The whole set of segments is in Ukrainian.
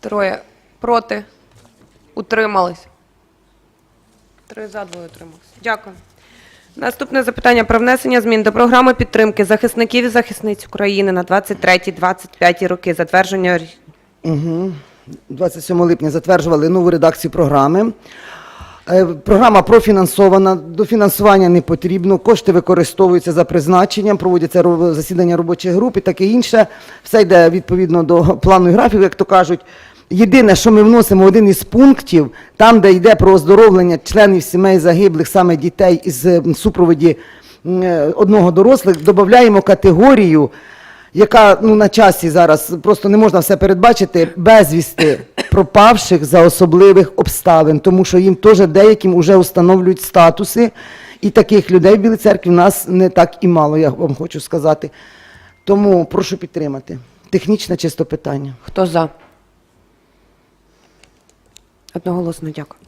Троє проти. Утримались. Три за, двоє утримались. Дякую. Наступне запитання про внесення змін до програми підтримки захисників і захисниць України на 23-25 роки. Затвердження Угу. 27 липня затверджували нову редакцію програми. Е, Програма профінансована, до фінансування не потрібно, кошти використовуються за призначенням, проводяться засідання робочих груп і таке інше. Все йде відповідно до плану і графіку, як то кажуть. Єдине, що ми вносимо один із пунктів, там, де йде про оздоровлення членів сімей загиблих, саме дітей із супроводі е, одного дорослих, додаємо категорію, яка ну, на часі зараз просто не можна все передбачити, безвісти пропавших за особливих обставин, тому що їм теж деяким вже встановлюють статуси, і таких людей в Білій церкві в нас не так і мало, я вам хочу сказати. Тому прошу підтримати. Технічне чисто питання. Хто за? Одноголосно дякую.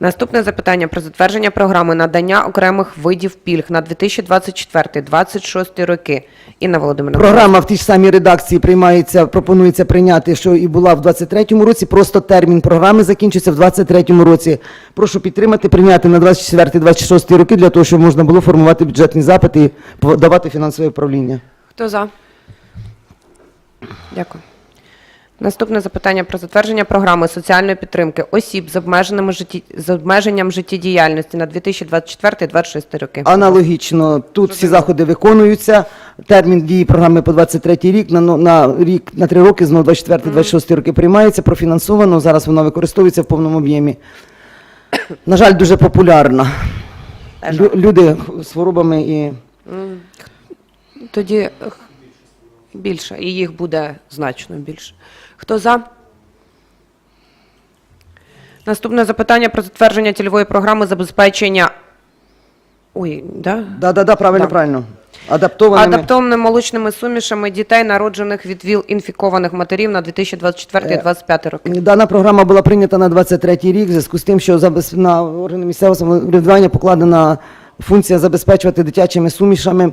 Наступне запитання про затвердження програми надання окремих видів пільг на 2024-2026 роки. Інна Володимирівна. Програма в тій ж самій редакції приймається, пропонується прийняти, що і була в 23-му році. Просто термін програми закінчиться в 23-му році. Прошу підтримати, прийняти на 24-26 роки для того, щоб можна було формувати бюджетні запити і давати фінансове управління. Хто за? Дякую. Наступне запитання про затвердження програми соціальної підтримки осіб з обмеженими житті... з обмеженням життєдіяльності на 2024-2026 роки. Аналогічно, тут всі заходи виконуються. Термін дії програми по 23 рік на, на рік на три роки, знову 24-26 роки приймається, профінансовано. Зараз воно використовується в повному об'ємі. На жаль, дуже популярна. Лю- люди з хворобами і Тоді більше, і їх буде значно більше. Хто за? Наступне запитання про затвердження цільової програми забезпечення. Ой, да? да, да, да, правильно, Да. правильно. Адаптованими. Адаптованими молочними сумішами дітей, народжених від ВІЛ інфікованих матерів на 2024-2025 роки. Дана програма була прийнята на 23 рік, в зв'язку з тим, що забез- на органи місцевого самоврядування покладена функція забезпечувати дитячими сумішами е,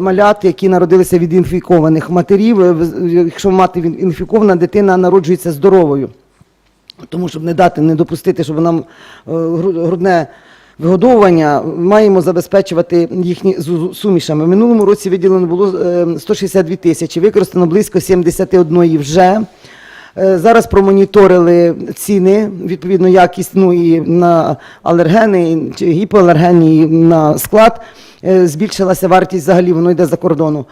малят, які народилися від інфікованих матерів. Е, Якщо мати інфікована, дитина народжується здоровою. Тому щоб не дати, не допустити, щоб нам е, грудне вигодовування, маємо забезпечувати їхні сумішами. В минулому році виділено було е, 162 тисячі, використано близько 71 вже. Е, Зараз промоніторили ціни, відповідно якість ну, і на алергени і- чи гіпоалергенні і на склад. Е, Збільшилася вартість взагалі, воно йде за кордону.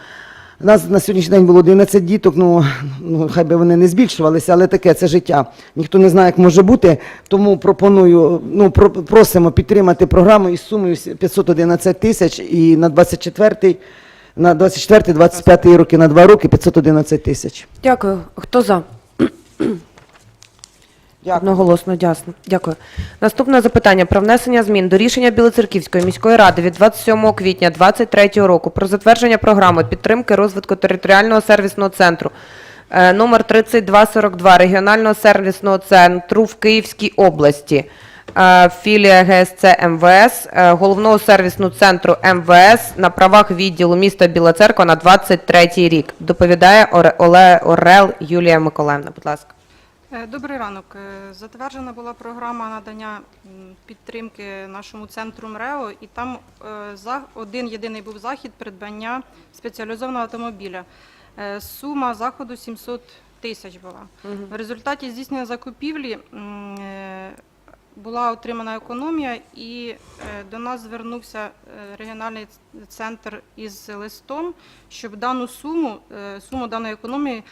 У нас на сьогоднішній день було 11 діток, ну, ну хай би вони не збільшувалися, але таке це життя. Ніхто не знає, як може бути. Тому пропоную, ну про, просимо підтримати програму із сумою 511 тисяч і на 24 на 24-25 роки на 2 роки 511 тисяч. Дякую. Хто за? Одноголосно, дясно. Дякую. Наступне запитання про внесення змін до рішення Білоцерківської міської ради від 27 квітня 2023 року про затвердження програми підтримки розвитку територіального сервісного центру е, номер 3242 регіонального сервісного центру в Київській області. Е, Філія ГСЦ МВС, е, головного сервісного центру МВС на правах відділу міста Біла Церква на 23 рік. Доповідає Оле Орел Юлія Миколаївна. Будь ласка. Е, Добрий ранок. Затверджена була програма надання підтримки нашому центру МРЕО, і там один єдиний був захід придбання спеціалізованого автомобіля. Сума заходу 700 тисяч була. В результаті здійснення закупівлі була отримана економія, і е, до нас звернувся е, регіональний центр із листом, щоб дану суму, е, суму даної економії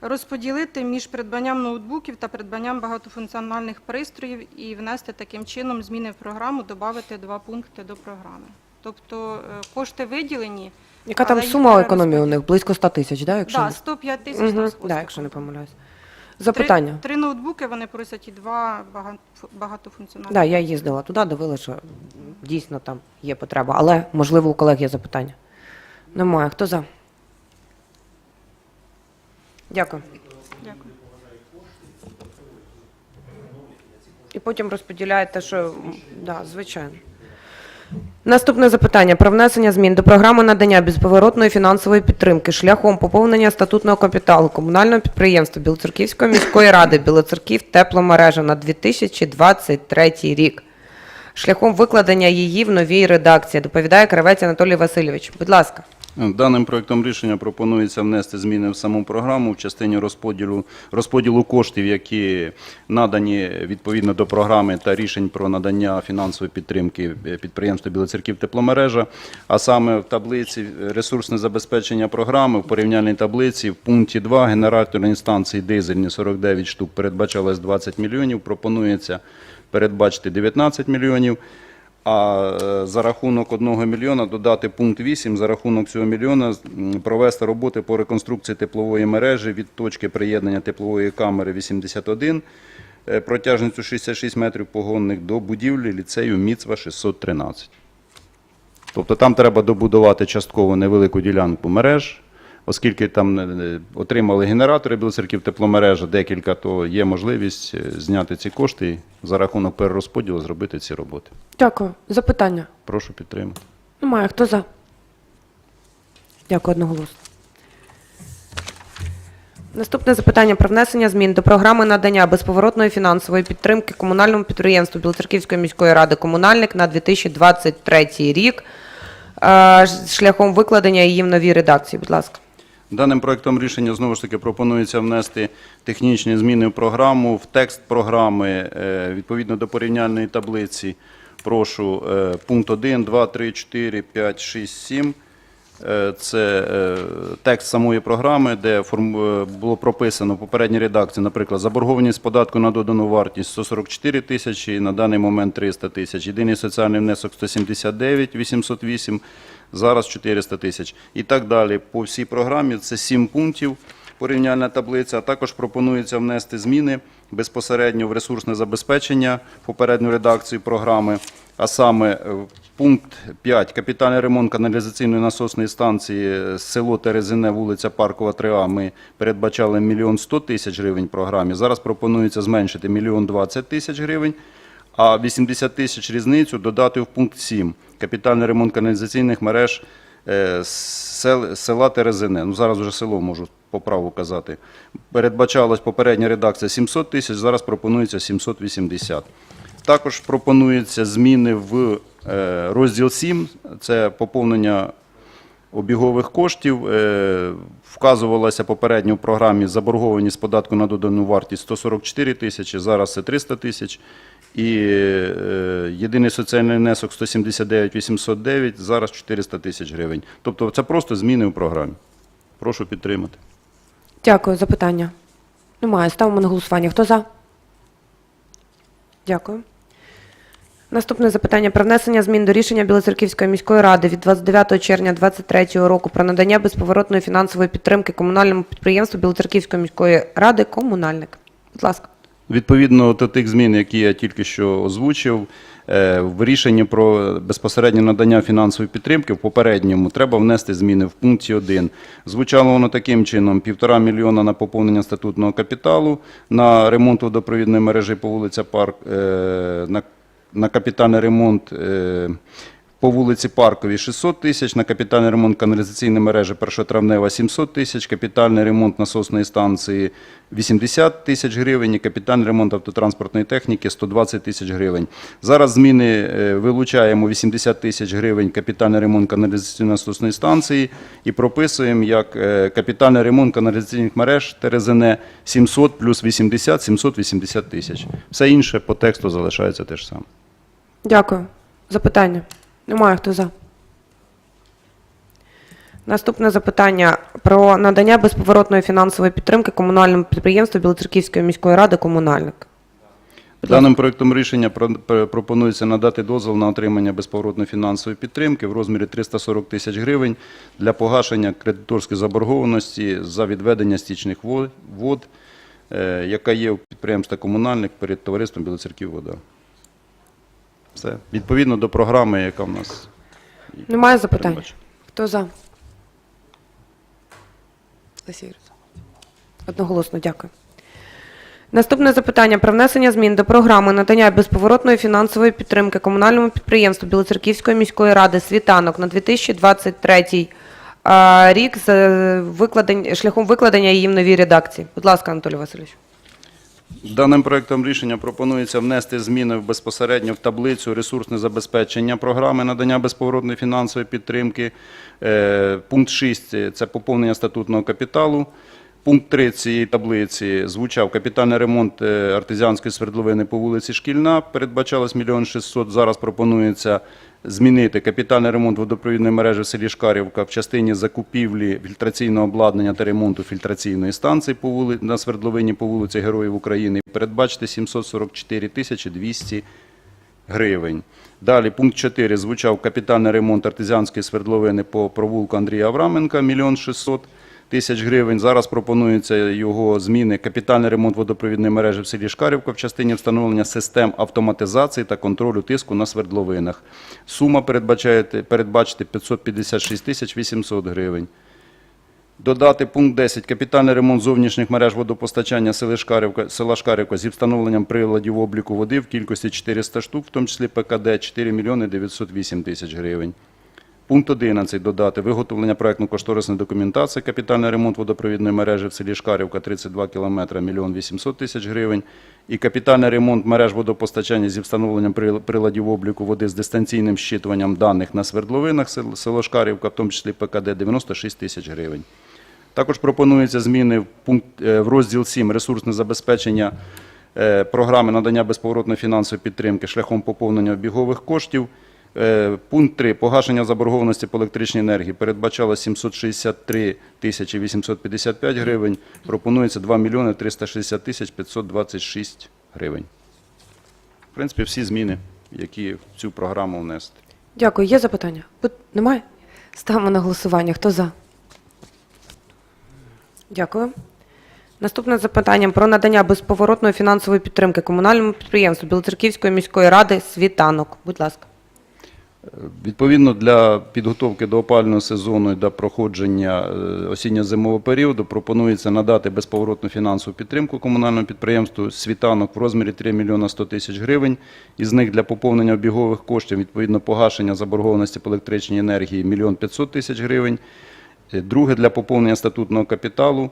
розподілити між придбанням ноутбуків та придбанням багатофункціональних пристроїв і внести таким чином зміни в програму, додати два пункти до програми. Тобто кошти виділені. Яка там сума економії у них? Близько 100 тисяч, да, якщо Да, не- 105 тисяч. З да, якщо не помиляюсь. Три- Запитання. Три, ноутбуки вони просять і два бага- багатофункціональних. Да, я їздила туди, дивилася, що дійсно там є потреба, але можливо у колег є запитання. Немає. Хто за? Дякую. Дякую. І потім розподіляєте, що да, звичайно. Наступне запитання про внесення змін до програми надання безповоротної фінансової підтримки шляхом поповнення статутного капіталу комунального підприємства Білоцерківської міської ради Білоцерків тепломережа на 2023 рік. Шляхом викладення її в новій редакції доповідає Кравець Анатолій Васильович. Будь ласка. Даним проектом рішення пропонується внести зміни в саму програму в частині розподілу, розподілу коштів, які надані відповідно до програми та рішень про надання фінансової підтримки е, підприємству Білоцерків тепломережа, а саме в таблиці ресурсне забезпечення програми в порівняльній таблиці в пункті 2 генераторні станції дизельні 49 штук передбачалось 20 мільйонів, пропонується передбачити 19 мільйонів. А е, за рахунок 1 мільйона додати пункт 8, за рахунок цього мільйона провести роботи по реконструкції теплової мережі від точки приєднання теплової камери 81 е, протяжністю 66 метрів погонних до будівлі ліцею Міцва 613. Тобто там треба добудувати частково невелику ділянку мереж, оскільки там е, отримали генератори Білоцерків тепломережа декілька, то є можливість е, зняти ці кошти і за рахунок перерозподілу зробити ці роботи. Дякую. Запитання. Прошу підтримати. Немає. Хто за? Дякую одноголосно. Наступне запитання про внесення змін до програми надання безповоротної фінансової підтримки комунальному підприємству Білоцерківської міської ради комунальник на 2023 рік е, шляхом викладення її в новій редакції. Будь ласка. Даним проектом рішення знову ж таки пропонується внести технічні зміни в програму, в текст програми е, відповідно до порівняльної таблиці. Прошу е, пункт 1, 2, 3, 4, 5, 6, 7. Е, Це е, текст самої програми, де було прописано в попередній редакції, наприклад, заборгованість податку на додану вартість 144 тисячі, на даний момент 300 тисяч. Єдиний соціальний внесок 179 808, зараз 400 тисяч. І так далі. По всій програмі це 7 пунктів порівняльна таблиця. А також пропонується внести зміни безпосередньо в ресурсне забезпечення попередню редакцію програми. А саме е, пункт 5. Капітальний ремонт каналізаційної насосної станції е, село Терезине, вулиця Паркова 3А. Ми передбачали мільйон 100 тисяч гривень програмі. Зараз пропонується зменшити мільйон 20 тисяч гривень, а 80 тисяч різницю додати в пункт 7. Капітальний ремонт каналізаційних мереж е, села Терезине. Ну, зараз вже село можу по праву казати. Передбачалась попередня редакція 700 тисяч, зараз пропонується 780. Також пропонуються зміни в е, розділ 7, це поповнення обігових коштів. Е, Вказувалася попередньо в програмі заборгованість податку на додану вартість 144 тисячі, зараз це 300 тисяч. І е, єдиний соціальний внесок 179 809, зараз 400 тисяч гривень. Тобто це просто зміни в програмі. Прошу підтримати. Дякую. Запитання. Немає. Ставимо на голосування. Хто за? Дякую. Наступне запитання про внесення змін до рішення Білоцерківської міської ради від 29 червня 2023 року про надання безповоротної фінансової підтримки комунальному підприємству Білоцерківської міської ради комунальник. Будь ласка. Відповідно до тих змін, які я тільки що озвучив, е, в рішенні про безпосереднє надання фінансової підтримки в попередньому треба внести зміни в пункті 1. Звучало воно таким чином: півтора мільйона на поповнення статутного капіталу, на ремонт водопровідної мережі по вулиця Парк, е, на, на капітальний ремонт е, по вулиці Парковій 600 тисяч, на капітальний ремонт каналізаційної мережі першотравнева 700 тисяч, капітальний ремонт насосної станції 80 тисяч гривень і капітальний ремонт автотранспортної техніки 120 тисяч гривень. Зараз зміни е, вилучаємо 80 тисяч гривень капітальний ремонт каналізаційної насосної станції і прописуємо як е, капітальний ремонт каналізаційних мереж ТРЗН 700 плюс 80 780 тисяч. Все інше по тексту залишається те ж саме. Дякую. Запитання. Немає. Хто за? Наступне запитання про надання безповоротної фінансової підтримки комунальному підприємству Білоцерківської міської ради комунальник. Даним проектом рішення пропонується надати дозвіл на отримання безповоротної фінансової підтримки в розмірі 340 тисяч гривень для погашення кредиторської заборгованості за відведення стічних вод, е, яка є у підприємства комунальник перед товариством Білоцерків вода. Все. Відповідно до програми, яка в нас Немає запитань? передбачена. Хто за? Одноголосно, дякую. Наступне запитання про внесення змін до програми надання безповоротної фінансової підтримки комунальному підприємству Білоцерківської міської ради «Світанок» на 2023 а, рік з е, викладень, шляхом викладення її в новій редакції. Будь ласка, Анатолій Васильович. Даним проектом рішення пропонується внести зміни безпосередньо в таблицю ресурсне забезпечення програми надання безповоротної фінансової підтримки. Е, Пункт 6 – це поповнення статутного капіталу. Пункт 3 цієї таблиці звучав капітальний ремонт е, артезіанської свердловини по вулиці Шкільна. Передбачалось 1 600 Зараз пропонується змінити капітальний ремонт водопровідної мережі в селі Шкарівка в частині закупівлі фільтраційного обладнання та ремонту фільтраційної станції по вули... на свердловині по вулиці Героїв України. Передбачити 744 тисячі 200 гривень. Далі пункт 4 звучав капітальний ремонт артезіанської свердловини по провулку Андрія Авраменка 1 600 тисяч гривень. Зараз пропонуються його зміни. Капітальний ремонт водопровідної мережі в селі Шкарівка в частині встановлення систем автоматизації та контролю тиску на свердловинах. Сума передбачити 556 тисяч 800 гривень. Додати пункт 10. Капітальний ремонт зовнішніх мереж водопостачання села Шкарівка, села Шкарівка зі встановленням приладів обліку води в кількості 400 штук, в тому числі ПКД 4 мільйони 908 тисяч гривень. Пункт 11. Додати виготовлення проектно-кошторисної документації, капітальний ремонт водопровідної мережі в селі Шкарівка 32 кілометра, 1 800 тисяч гривень. І капітальний ремонт мереж водопостачання зі встановленням приладів обліку води з дистанційним щитуванням даних на свердловинах село Шкарівка, в тому числі ПКД 96 тисяч гривень. Також пропонуються зміни в, пункт, е, в розділ 7 ресурсне забезпечення е, програми надання безповоротної фінансової підтримки шляхом поповнення обігових коштів. Е, Пункт 3. Погашення заборгованості по електричній енергії передбачало 763 тисячі 855 гривень. Пропонується 2 мільйони 360 тисяч 526 гривень. В принципі, всі зміни, які в цю програму внести. Дякую. Є запитання? Немає? Ставимо на голосування. Хто за? Дякую. Наступне запитання про надання безповоротної фінансової підтримки комунальному підприємству Білоцерківської міської ради «Світанок». Будь ласка. Відповідно для підготовки до опального сезону і до проходження е, осінньо-зимового періоду пропонується надати безповоротну фінансову підтримку комунальному підприємству «Світанок» в розмірі 3 мільйона 100 тисяч гривень. Із них для поповнення обігових коштів, відповідно погашення заборгованості по електричній енергії 1 мільйон 500 тисяч гривень. Е, Друге для поповнення статутного капіталу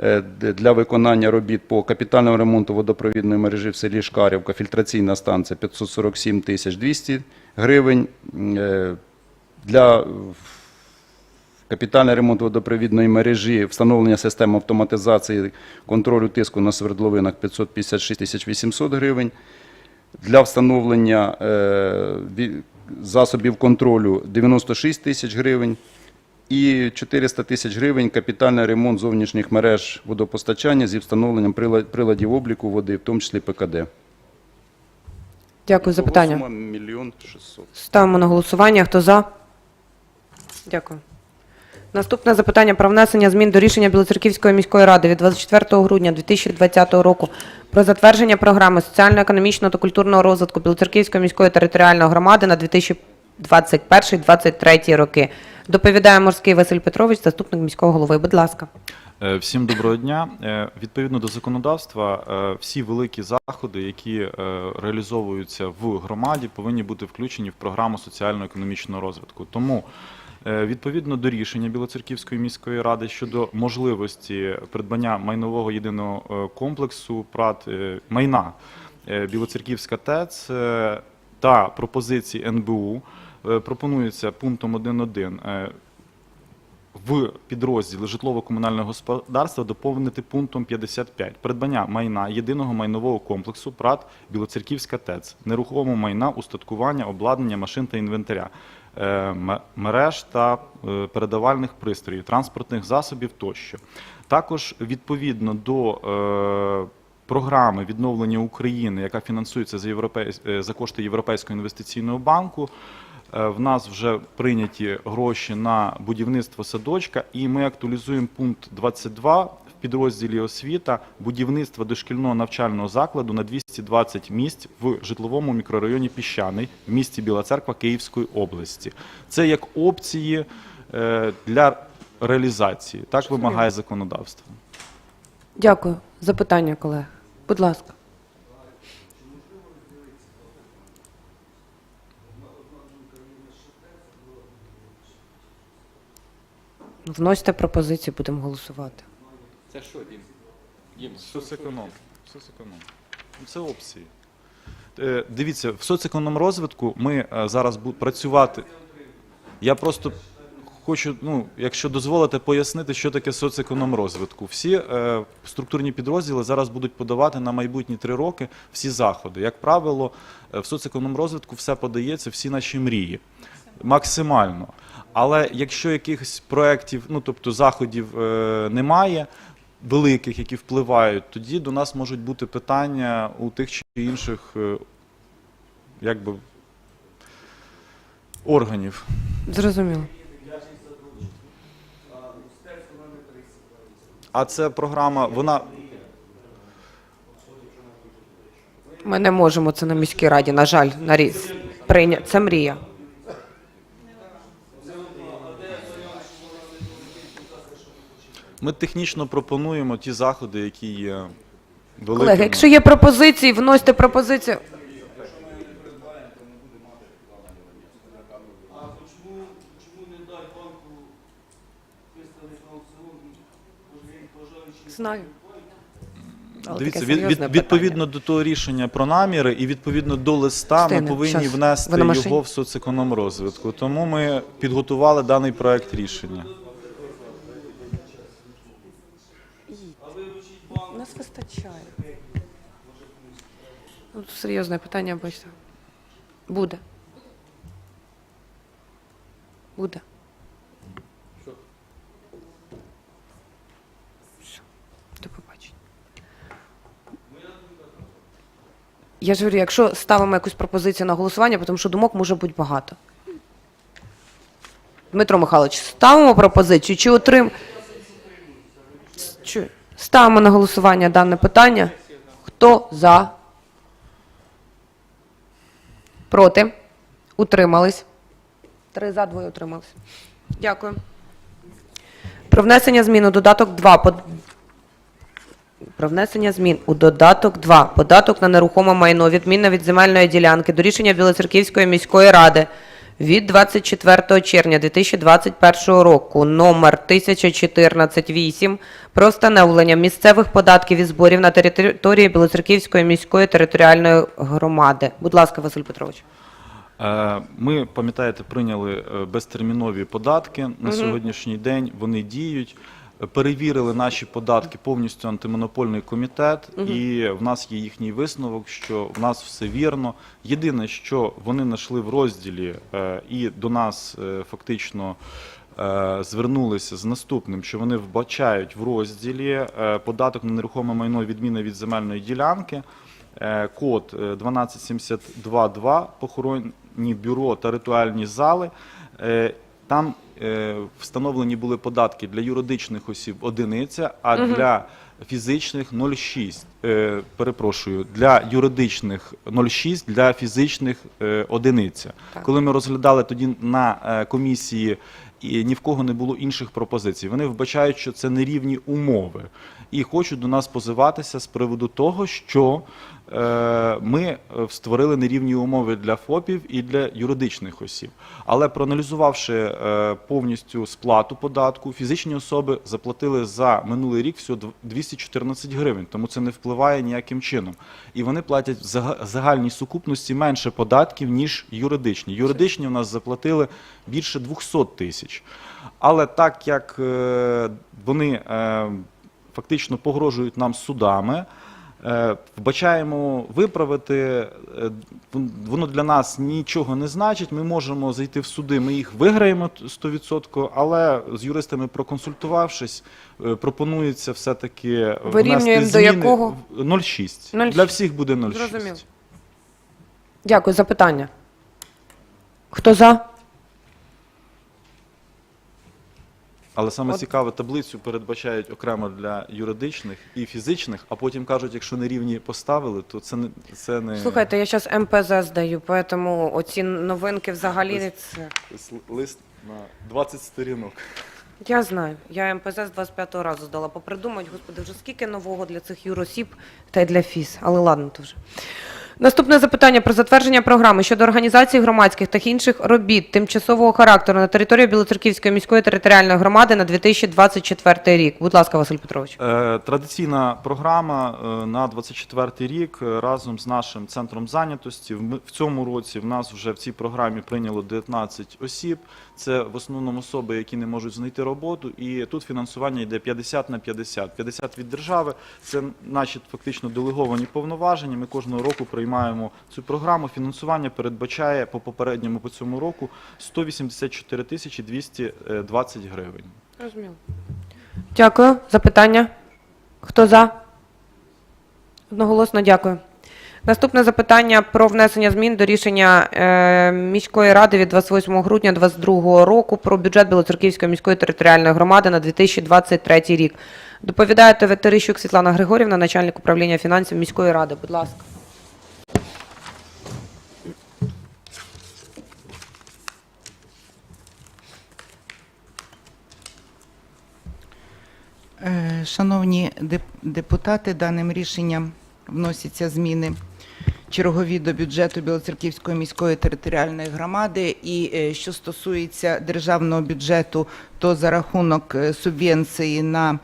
е, для виконання робіт по капітальному ремонту водопровідної мережі в селі Шкарівка, фільтраційна станція 547 тисяч 200 гривень. Е, Для в- капітальний ремонт водопровідної мережі, встановлення систем автоматизації контролю тиску на свердловинах 556 тисяч 800 гривень. Для встановлення е, засобів контролю 96 тисяч гривень і 400 тисяч гривень капітальний ремонт зовнішніх мереж водопостачання зі встановленням приладів обліку води, в тому числі ПКД. Дякую за питання. Мільйон 600. Ставимо на голосування. Хто за? Дякую. Наступне запитання про внесення змін до рішення Білоцерківської міської ради від 24 грудня 2020 року про затвердження програми соціально-економічного та культурного розвитку Білоцерківської міської територіальної громади на 2021-2023 роки. Доповідає Морський Василь Петрович, заступник міського голови. Будь ласка. Е, Всім доброго дня. Е, Відповідно до законодавства, е, всі великі заходи, які реалізовуються в громаді, повинні бути включені в програму соціально-економічного розвитку. Тому відповідно до рішення Білоцерківської міської ради щодо можливості придбання майнового єдиного комплексу ПРАТ майна Білоцерківська ТЕЦ та пропозиції НБУ пропонується пунктом 1.1 е, в підрозділі житлово-комунального господарства доповнити пунктом 55. Придбання майна єдиного майнового комплексу ПРАТ Білоцерківська ТЕЦ, нерухомого майна, устаткування, обладнання, машин та інвентаря, е, мереж та е, передавальних пристроїв, транспортних засобів тощо. Також відповідно до е, програми відновлення України, яка фінансується за, європейсь... за кошти Європейського інвестиційного банку. Е, В нас вже прийняті гроші на будівництво садочка, і ми актуалізуємо пункт 22 в підрозділі освіта будівництво дошкільного навчального закладу на 220 місць в житловому мікрорайоні Піщаний в місті Біла Церква Київської області. Це як опції е, для реалізації. Так вимагає законодавство. Дякую. Запитання, колеги. Будь ласка. Вносьте пропозиції, будемо голосувати. Це що, Дім? Дім, Соцеконом. Соцеконом. Ну, Це опції. Е, Дивіться, в соцекономрозвитку ми е, зараз будемо працювати. Я просто хочу, ну, якщо дозволите, пояснити, що таке соцекономрозвитку. Всі е, структурні підрозділи зараз будуть подавати на майбутні три роки всі заходи. Як правило, е, в соцекономрозвитку все подається, всі наші мрії. Максимально. Але якщо якихось проєктів, ну тобто заходів е, немає, великих, які впливають, тоді до нас можуть бути питання у тих чи інших е, якби, органів. Зрозуміло. А це програма, вона Ми не можемо це на міській раді, на жаль, на різ. Прийня... Це мрія. Ми технічно пропонуємо ті заходи, які є великими. Колеги, якщо є пропозиції, вносьте пропозицію. Знаю. Дивіться, від, від, відповідно до того рішення про наміри і відповідно до листа ми Стине, повинні щас. внести Ви на машині? його в соцекономрозвитку. Тому ми підготували даний проект рішення. У вистачає. Ну, серйозне питання, бачите. Буде. Буде. Все. До побачення. Я ж говорю, якщо ставимо якусь пропозицію на голосування, тому що думок може бути багато. Дмитро Михайлович, ставимо пропозицію чи отрим... Чую. Ставимо на голосування дане питання. Хто за? Проти? Утримались? Три за, двоє утримались. Дякую. Про внесення змін у додаток 2 под... Про внесення змін у додаток 2. Податок на нерухоме майно, відмінна від земельної ділянки до рішення Білоцерківської міської ради від 24 червня 2021 року номер 1014-8 про встановлення місцевих податків і зборів на території Білоцерківської міської територіальної громади. Будь ласка, Василь Петрович. Е, Ми, пам'ятаєте, прийняли е, безтермінові податки на сьогоднішній день. Вони діють. Перевірили наші податки повністю антимонопольний комітет, і в нас є їхній висновок, що в нас все вірно. Єдине, що вони знайшли в розділі е, і до нас е, фактично е, звернулися з наступним, що вони вбачають в розділі податок на нерухоме майно відміна від земельної ділянки. Код е, 12722, похоронні бюро та ритуальні зали. Там встановлені були податки для юридичних осіб одиниця, а для фізичних 0,6. Е, Перепрошую, для юридичних 0,6, для фізичних е, одиниця. Так. Коли ми розглядали тоді на е, комісії і ні в кого не було інших пропозицій. Вони вбачають, що це нерівні умови, і хочуть до нас позиватися з приводу того, що е, ми е, створили нерівні умови для ФОПів і для юридичних осіб. Але проаналізувавши е, повністю сплату податку, фізичні особи заплатили за минулий рік всього 214 гривень, тому це не впливає ніяким чином. І вони платять в загальній сукупності менше податків, ніж юридичні. Юридичні у нас заплатили більше 200 тисяч. Але так як е, вони е, фактично погрожують нам судами, е, вбачаємо виправити, е, воно для нас нічого не значить. Ми можемо зайти в суди, ми їх виграємо т- 100%, але з юристами проконсультувавшись, е, пропонується все-таки внести до зміни якого? в 0,6. 0,6. Для всіх буде 0,6. Зрозуміло. Дякую за питання. Хто за? Але саме От- цікаве, таблицю передбачають окремо для юридичних і фізичних, а потім кажуть, якщо не рівні поставили, то це не це не Слухайте, я зараз МПЗ здаю, поэтому оці новинки взагалі це. С- лист на 20 сторінок. Я знаю. Я МПЗ з 25-го разу здала. Попридумать, господи, вже скільки нового для цих юросіб та й для ФІС. Але ладно, то вже. Наступне запитання про затвердження програми щодо організації громадських та інших робіт тимчасового характеру на території Білоцерківської міської територіальної громади на 2024 рік. Будь ласка, Василь Петрович. Е, Традиційна програма е, на 24 рік е, разом з нашим центром зайнятості. В цьому році в нас вже в цій програмі прийняло 19 осіб. Це в основному особи, які не можуть знайти роботу. І тут фінансування йде 50 на 50. 50 від держави. Це наші фактично делеговані повноваження. Ми кожного року приймаємо цю програму. Фінансування передбачає по попередньому по цьому року 184 тисячі 220 гривень. Розуміло. Дякую. Запитання? Хто за? Одноголосно дякую. Наступне запитання про внесення змін до рішення е, міської ради від 28 грудня 2022 року про бюджет Білоцерківської міської територіальної громади на 2023 рік. Доповідає ТВ Терещук Світлана Григорівна, начальник управління фінансів міської ради. Будь ласка. Шановні деп- депутати, даним рішенням вносяться зміни чергові до бюджету Білоцерківської міської територіальної громади. І е, що стосується державного бюджету, то за рахунок е, субвенції на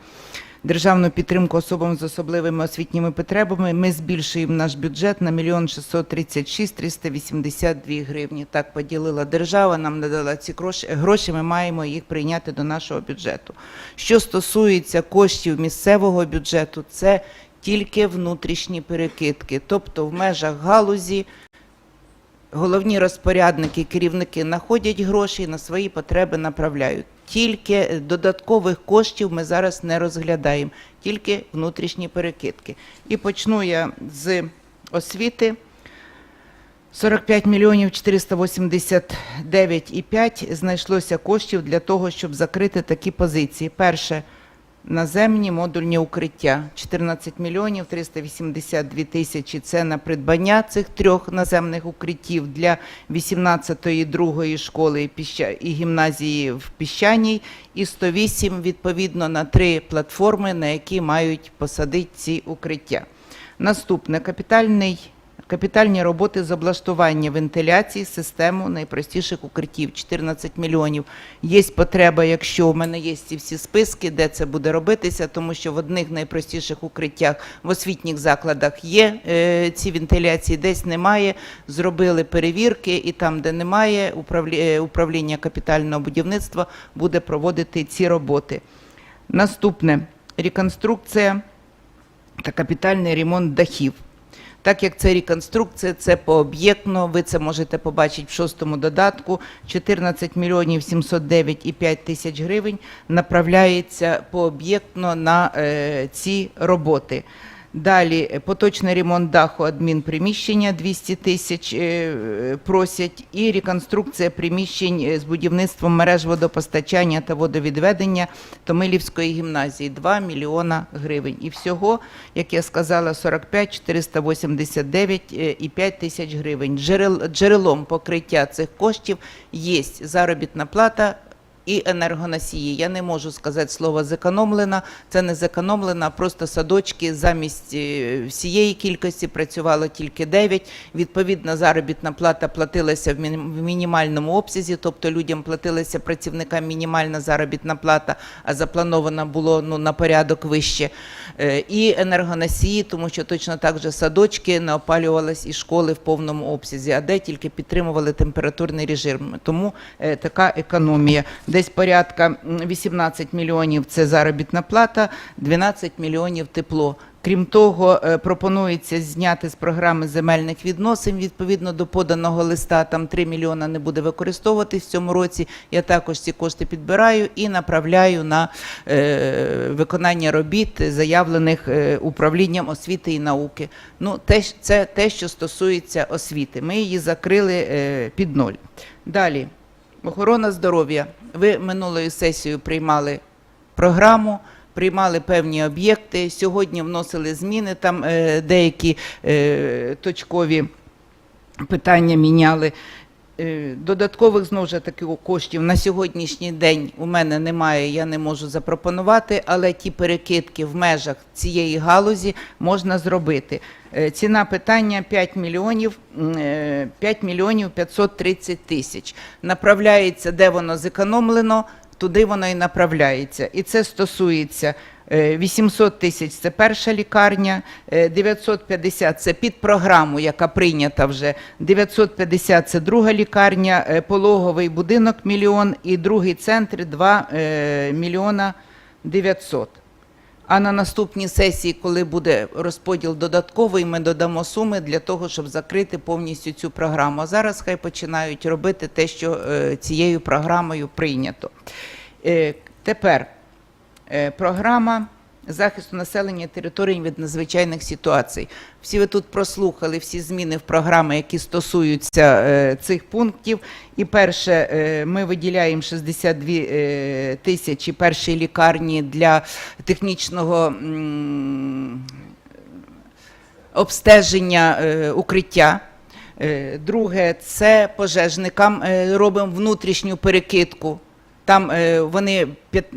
державну підтримку особам з особливими освітніми потребами ми збільшуємо наш бюджет на 1 636 382 гривні. Так поділила держава, нам надала ці гроші, ми маємо їх прийняти до нашого бюджету. Що стосується коштів місцевого бюджету, це тільки внутрішні перекидки, тобто в межах галузі головні розпорядники, керівники знаходять гроші і на свої потреби направляють. Тільки е, додаткових коштів ми зараз не розглядаємо, тільки внутрішні перекидки. І почну я з освіти. 45 мільйонів 489,5 знайшлося коштів для того, щоб закрити такі позиції. Перше наземні модульні укриття 14 мільйонів 382 тисячі. Це на придбання цих трьох наземних укриттів для 18-ї другої школи і гімназії в Піщаній, і 108 відповідно на три платформи, на які мають посадити ці укриття. Наступне капітальний. Капітальні роботи з облаштування вентиляції систему найпростіших укриттів 14 мільйонів. Є потреба, якщо в мене є ці всі списки, де це буде робитися, тому що в одних найпростіших укриттях в освітніх закладах є е, ці вентиляції, десь немає. Зробили перевірки, і там, де немає, е, управління капітального будівництва буде проводити ці роботи. Наступне реконструкція та капітальний ремонт дахів. Так як це реконструкція, це пооб'єктно, ви це можете побачити в шостому додатку. 14 мільйонів 709,5 тисяч гривень направляється пооб'єктно на е, ці роботи. Далі е, поточний ремонт даху адмінприміщення 200 тисяч е, просять, і реконструкція приміщень е, з будівництвом мереж водопостачання та водовідведення Томилівської гімназії 2 мільйона гривень. І всього, як я сказала, 45 489 е, і 5 тисяч гривень. Джерел, джерелом покриття цих коштів є заробітна плата і енергоносії. Я не можу сказати слово зекономлена. Це не зекономлена, просто садочки замість е, всієї кількості працювало тільки 9. Відповідна заробітна плата платилася в мінімальному обсязі, тобто людям платилася працівникам мінімальна заробітна плата, а запланована було ну, на порядок вище. Е, І енергоносії, тому що точно так же садочки не опалювались і школи в повному обсязі, а де тільки підтримували температурний режим. Тому е, така економія. Десь порядка 18 мільйонів це заробітна плата, 12 мільйонів тепло. Крім того, е, пропонується зняти з програми земельних відносин відповідно до поданого листа. Там 3 мільйона не буде використовуватись в цьому році. Я також ці кошти підбираю і направляю на е, виконання робіт, заявлених е, управлінням освіти і науки. Ну, це те, що стосується освіти. Ми її закрили під ноль. Далі, охорона здоров'я. Ви минулою сесією приймали програму. Приймали певні об'єкти. Сьогодні вносили зміни, там е, деякі е, точкові питання міняли. Е, Додаткових знову ж таки коштів на сьогоднішній день у мене немає, я не можу запропонувати, але ті перекидки в межах цієї галузі можна зробити. Е, Ціна питання 5 мільйонів, е, 5 мільйонів 530 тисяч. Направляється, де воно зекономлено, туди воно і направляється. І це стосується е, 800 тисяч це перша лікарня, е, 950 це під програму, яка прийнята вже. 950 це друга лікарня, е, пологовий будинок мільйон і другий центр 2 е, мільйона 900. А на наступній сесії, коли буде розподіл додатковий, ми додамо суми для того, щоб закрити повністю цю програму. А зараз хай починають робити те, що е, цією програмою прийнято. Е, Тепер е, програма захисту населення територій від надзвичайних ситуацій. Всі ви тут прослухали всі зміни в програми, які стосуються е, цих пунктів. І перше, е, ми виділяємо 62 е, тисячі першій лікарні для технічного обстеження е, укриття. Е, Друге, це пожежникам е, робимо внутрішню перекидку. Там е, вони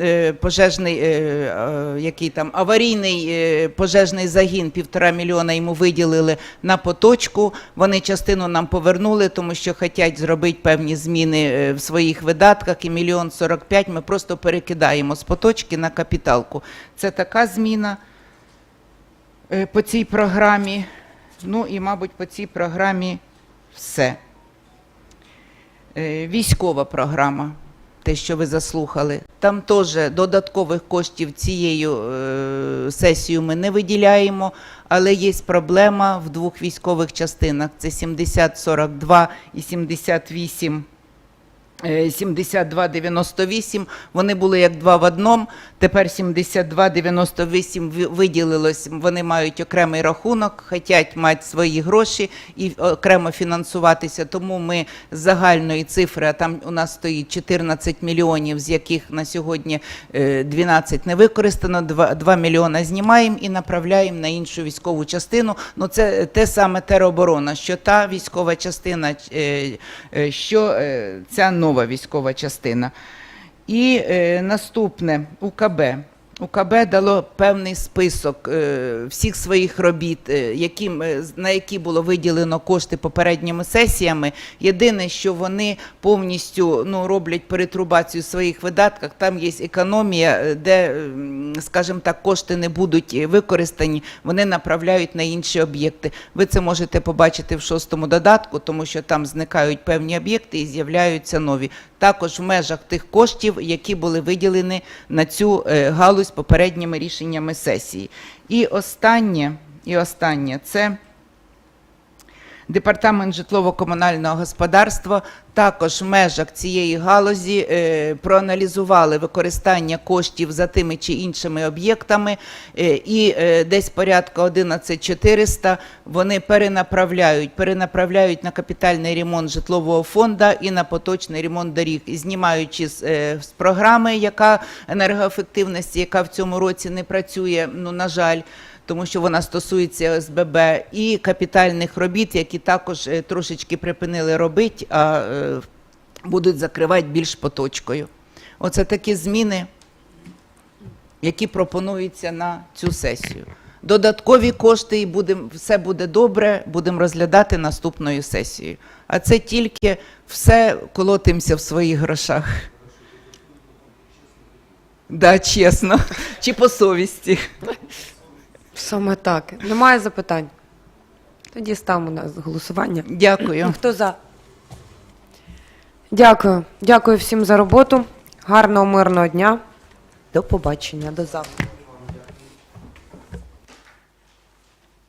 е, пожежний, е, який там аварійний пожежний загін півтора мільйона йому виділили на поточку. Вони частину нам повернули, тому що хочуть зробити певні зміни в своїх видатках. І мільйон сорок п'ять ми просто перекидаємо з поточки на капіталку. Це така зміна по цій програмі. Ну і, мабуть, по цій програмі все. Військова програма, те, що ви заслухали. Там теж додаткових коштів цією е, сесією ми не виділяємо, але є проблема в двох військових частинах: це 7042 і 78. Е, 7298, вони були як два в одному, тепер 7298 ви- виділилось, вони мають окремий рахунок, хочуть мати свої гроші і окремо фінансуватися, тому ми з загальної цифри, а там у нас стоїть 14 мільйонів, з яких на сьогодні е, 12 не використано, 2, 2 мільйона знімаємо і направляємо на іншу військову частину. Ну це те саме тероборона, що та військова частина, е, е, що е, ця нова військова частина. І е, наступне УКБ. УКБ дало певний список е, всіх своїх робіт, е, е, на які було виділено кошти попередніми сесіями. Єдине, що вони повністю ну, роблять перетрубацію в своїх видатках. Там є економія, де, скажімо так, кошти не будуть використані, вони направляють на інші об'єкти. Ви це можете побачити в шостому додатку, тому що там зникають певні об'єкти і з'являються нові. Також в межах тих коштів, які були виділені на цю галузь попередніми рішеннями сесії. І останнє, і останнє це Департамент житлово-комунального господарства також в межах цієї галузі е, проаналізували використання коштів за тими чи іншими об'єктами, е, і е, десь порядка 11400 вони перенаправляють, перенаправляють на капітальний ремонт житлового фонду і на поточний ремонт доріг, знімаючи з, з програми, яка енергоефективності, яка в цьому році не працює, ну на жаль тому що вона стосується ОСББ, і капітальних робіт, які також е, трошечки припинили робити, а е, будуть закривати більш поточкою. Оце такі зміни, які пропонуються на цю сесію. Додаткові кошти, і будем, все буде добре, будемо розглядати наступною сесією. А це тільки все колотимося в своїх грошах. Да, чесно. Чи по совісті. Саме так. Немає запитань? Тоді ставимо на голосування. Дякую. Хто за? Дякую. Дякую всім за роботу. Гарного мирного дня. До побачення. До завтра.